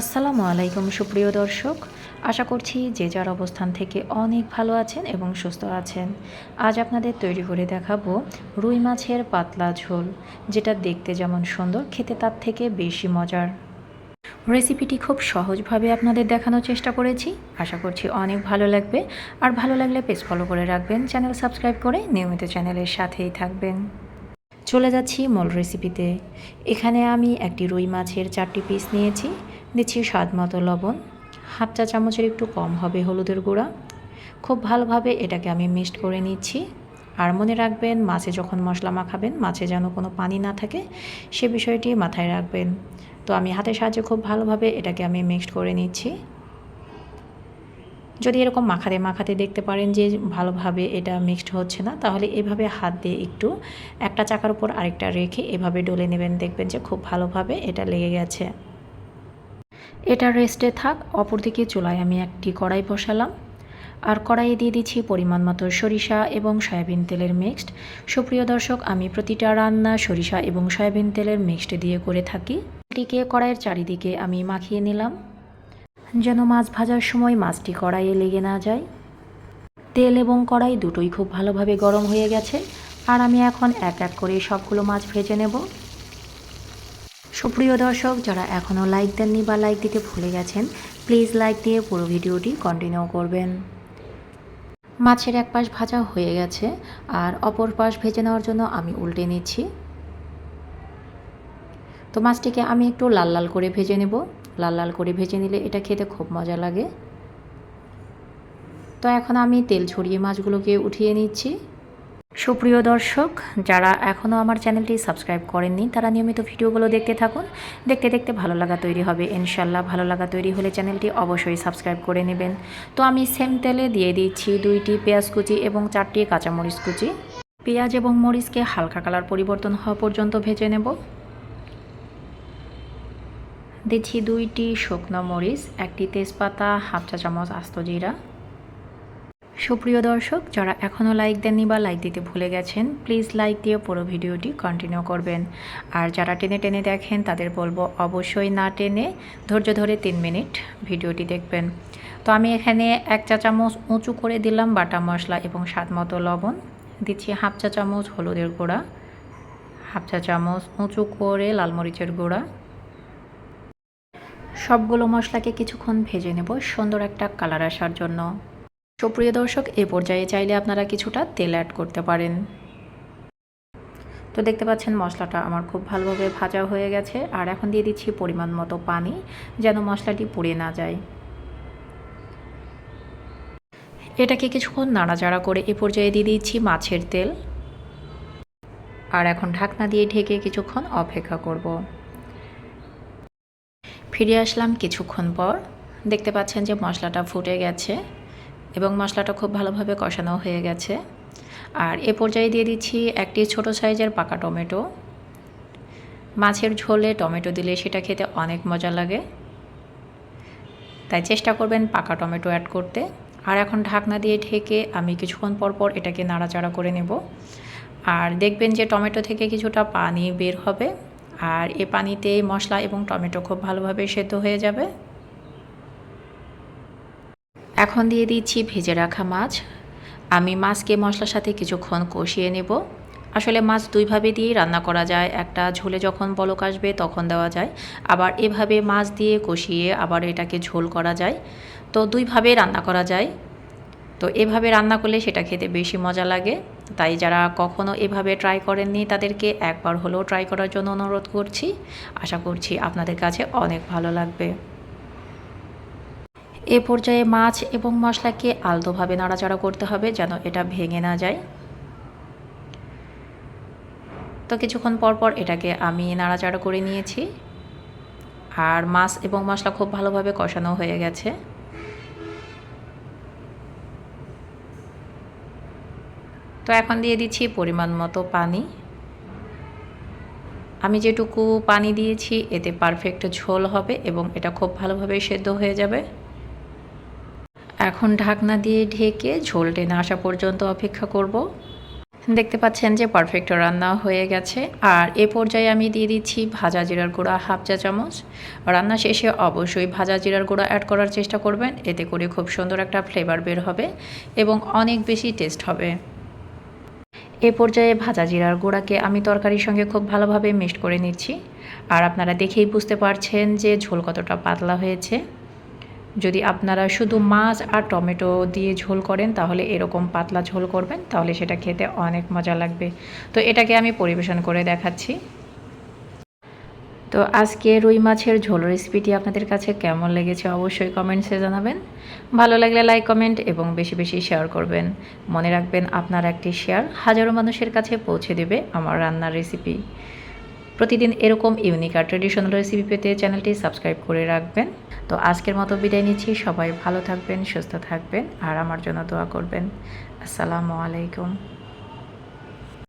আসসালামু আলাইকুম, সুপ্রিয় দর্শক। আশা করছি যে যার অবস্থান থেকে অনেক ভালো আছেন এবং সুস্থ আছেন। আজ আপনাদের তৈরি করে দেখাবো রুই মাছের পাতলা ঝোল, যেটা দেখতে যেমন সুন্দর, খেতে তার থেকে বেশি মজার। রেসিপিটি খুব সহজভাবে আপনাদের দেখানোর চেষ্টা করেছি। আশা করছি অনেক ভালো লাগবে। আর ভালো লাগলে পেজ ফলো করে রাখবেন, চ্যানেল সাবস্ক্রাইব করে নিয়মিত চ্যানেলের সাথেই থাকবেন। চলে যাচ্ছি মূল রেসিপিতে। এখানে আমি একটি রুই মাছের চারটি পিস নিয়েছি। দিচ্ছি স্বাদ মতো লবণ। হাফ চা চামচের একটু কম হবে হলুদের গুঁড়া। খুব ভালোভাবে এটাকে আমি মিক্সড করে নিচ্ছি। আর মনে রাখবেন, মাছে যখন মশলা মাখাবেন, মাছে যেন কোনো পানি না থাকে, সে বিষয়টি মাথায় রাখবেন। তো আমি হাতের সাহায্যে খুব ভালোভাবে এটাকে আমি মিক্সড করে নিচ্ছি। যদি এরকম মাখাতে মাখাতে দেখতে পারেন যে ভালোভাবে এটা মিক্সড হচ্ছে না, তাহলে এভাবে হাত দিয়ে একটু একটা চাকার উপর আরেকটা রেখে এভাবে ডলে নেবেন। দেখবেন যে খুব ভালোভাবে এটা লেগে গেছে। এটা রেস্টে থাক, অপরদিকে চুলায় আমি একটি কড়াই বসালাম। আর কড়াইয়ে দিয়ে দিচ্ছি পরিমাণ মতো সরিষা এবং সয়াবিন তেলের মিক্সড সুপ্রিয় দর্শক, আমি প্রতিটা রান্না সরিষা এবং সয়াবিন তেলের মিক্সড দিয়ে করে থাকি। এটিকে কড়াইয়ের চারিদিকে আমি মাখিয়ে নিলাম। যেন মাছ ভাজার সময় মাছটি কড়াইয়ে লেগে না যায়। তেল এবং কড়াই দুটোই খুব ভালোভাবে গরম হয়ে গেছে। আর আমি এখন এক এক করে সবগুলো মাছ ভেজে নেব। সুপ্রিয় দর্শক, যারা এখনও লাইক দেননি বা লাইক দিতে ভুলে গেছেন প্লিজ লাইক দিয়ে পুরো ভিডিওটি কন্টিনিউ করবেন। মাছের এক পাশ ভাজা হয়ে গেছে, আর অপর পাশ ভেজে নেওয়ার জন্য আমি উল্টে নিচ্ছি। তো মাছটিকে আমি একটু লাল লাল করে ভেজে নেব। লাল লাল করে ভেজে নিলে এটা খেতে খুব মজা লাগে। তো এখন আমি তেল ছড়িয়ে মাছগুলোকে উঠিয়ে নিচ্ছি। সুপ্রিয় দর্শক, যারা এখনও আমার চ্যানেলটি সাবস্ক্রাইব করেননি, তারা নিয়মিত ভিডিওগুলো দেখতে থাকুন। দেখতে দেখতে ভালো লাগা তৈরি হবে। ইনশাল্লাহ ভালো লাগা তৈরি হলে চ্যানেলটি অবশ্যই সাবস্ক্রাইব করে নেবেন। তো আমি সেম তেলে দিয়ে দিচ্ছি দুইটি পেঁয়াজ কুচি এবং চারটি কাঁচামরিচ কুচি। পেঁয়াজ এবং মরিচকে হালকা কালার পরিবর্তন হওয়া পর্যন্ত ভেজে নেব। দিচ্ছি দুইটি শুকনো মরিচ, একটি তেজপাতা, হাফ চা চামচ আস্ত জিরা। সুপ্রিয় দর্শক, যারা এখনও লাইক দেননি বা লাইক দিতে ভুলে গেছেন প্লিজ লাইক দিয়ে পুরো ভিডিওটি কন্টিনিউ করবেন। আর যারা টেনে টেনে দেখেন, তাদের বলব অবশ্যই না টেনে ধৈর্য ধরে তিন মিনিট ভিডিওটি দেখবেন। তো আমি এখানে এক চা চামচ উঁচু করে দিলাম বাটা মশলা এবং স্বাদ মতো লবণ। দিচ্ছি হাফ চা চামচ হলুদের গুঁড়া, হাফ চা চামচ উঁচু করে লাল মরিচের গুঁড়া। সবগুলো মশলাকে কিছুক্ষণ ভেজে নেব সুন্দর একটা কালার আসার জন্য। সুপ্রিয় দর্শক, এ পর্যায়ে চাইলে আপনারা কিছুটা তেল অ্যাড করতে পারেন। তো দেখতে পাচ্ছেন, মশলাটা আমার খুব ভালোভাবে ভাজা হয়ে গেছে। আর এখন দিয়ে দিচ্ছি পরিমাণ মতো পানি, যেন মশলাটি পুড়ে না যায়। এটাকে কিছুক্ষণ নাড়াচাড়া করে এ পর্যায়ে দিয়ে দিচ্ছি মাছের তেল। আর এখন ঢাকনা দিয়ে ঢেকে কিছুক্ষণ অপেক্ষা করব। ফিরে আসলাম কিছুক্ষণ পর। দেখতে পাচ্ছেন যে মশলাটা ফুটে গেছে। এবং মশলাটা খুব ভালোভাবে কষানো হয়ে গেছে। আর এ পর্যায়ে দিয়ে দিচ্ছি একটি ছোট সাইজের পাকা টমেটো। মাছের ঝোলে টমেটো দিলে সেটা খেতে অনেক মজা লাগে। তাই চেষ্টা করবেন পাকা টমেটো অ্যাড করতে। আর এখন ঢাকনা দিয়ে ঢেকে আমি কিছুক্ষণ পর পর এটাকে নাড়াচাড়া করে নেব। আর দেখবেন যে টমেটো থেকে কিছুটা পানি বের হবে। আর এ পানিতে মশলা এবং টমেটো খুব ভালোভাবে সেদ্ধ হয়ে যাবে। এখন দিয়ে দিচ্ছি ভেজে রাখা মাছ। আমি মাছকে মশলার সাথে কিছুক্ষণ কষিয়ে নেব। আসলে মাছ দুইভাবে দিয়েই রান্না করা যায়। একটা ঝোলে যখন বলক আসবে, তখন দেওয়া যায়। আবার এভাবে মাছ দিয়ে কষিয়ে আবার এটাকে ঝোল করা যায়। তো দুইভাবে রান্না করা যায়। তো এভাবে রান্না করলে সেটা খেতে বেশি মজা লাগে। তাই যারা কখনো এভাবে ট্রাই করেননি, তাদেরকে একবার হলেও ট্রাই করার জন্য অনুরোধ করছি। আশা করছি আপনাদের কাছে অনেক ভালো লাগবে। এ পর্যায়ে মাছ এবং মশলাকে আলতোভাবে নাড়াচাড়া করতে হবে যেন এটা ভেঙে না যায়। তো কিছুক্ষণ পর পর এটাকে আমি নাড়াচাড়া করে নিয়েছি। আর মাছ এবং মশলা খুব ভালোভাবে কষানো হয়ে গেছে। তো এখন দিয়ে দিচ্ছি পরিমাণ মতো পানি। আমি যেটুকু পানি দিয়েছি, এতে পারফেক্ট ঝোল হবে এবং এটা খুব ভালোভাবে সেদ্ধ হয়ে যাবে। এখন ঢাকনা দিয়ে ঢেকে ঝোল টেনে আসা পর্যন্ত অপেক্ষা করব। দেখতে পাচ্ছেন যে পারফেক্ট রান্না হয়ে গেছে। আর এ পর্যায়ে আমি দিয়ে দিচ্ছি ভাজা জিরার গুঁড়া হাফ চা চামচ। রান্না শেষে অবশ্যই ভাজা জিরার গুঁড়া অ্যাড করার চেষ্টা করবেন। এতে করে খুব সুন্দর একটা ফ্লেভার বের হবে এবং অনেক বেশি টেস্ট হবে। এ পর্যায়ে ভাজা জিরার গুঁড়াকে আমি তরকারির সঙ্গে খুব ভালোভাবে মিক্সড করে নিচ্ছি। আর আপনারা দেখেই বুঝতে পারছেন যে ঝোল কতটা পাতলা হয়েছে। যদি আপনারা শুধু মাছ আর টমেটো দিয়ে ঝোল করেন, তাহলে এরকম পাতলা ঝোল করবেন, তাহলে সেটা খেতে অনেক মজা লাগবে। তো এটাকে আমি পরিবেশন করে দেখাচ্ছি। তো আজকে রুই মাছের ঝোল রেসিপিটি আপনাদের কাছে কেমন লেগেছে অবশ্যই কমেন্টসে জানাবেন। ভালো লাগলে লাইক, কমেন্ট এবং বেশি বেশি শেয়ার করবেন। মনে রাখবেন আপনার একটি শেয়ার হাজারো মানুষের কাছে পৌঁছে দেবে আমার রান্নার রেসিপি। প্রতিদিন এরকম ইউনিক আর ট্রেডিশনাল রেসিপি পেতে চ্যানেলটি সাবস্ক্রাইব করে রাখবেন। তো আজকের মতো বিদায় নিচ্ছি। সবাই ভালো থাকবেন, সুস্থ থাকবেন, আর আমার জন্য দোয়া করবেন। আসসালামু আলাইকুম।